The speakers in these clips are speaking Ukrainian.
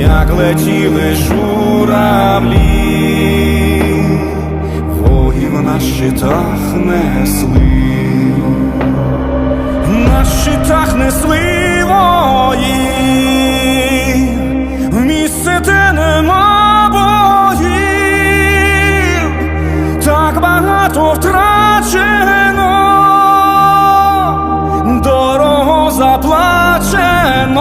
як летіли журавлі, воїв на щитах несли. На щитах несли вої, в місце, де нема богів, так багато втрачено, дорого заплачено,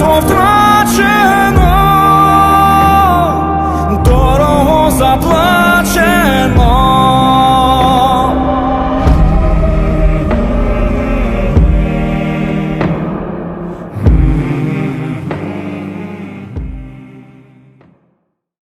багато втрачено, дорого заплачено.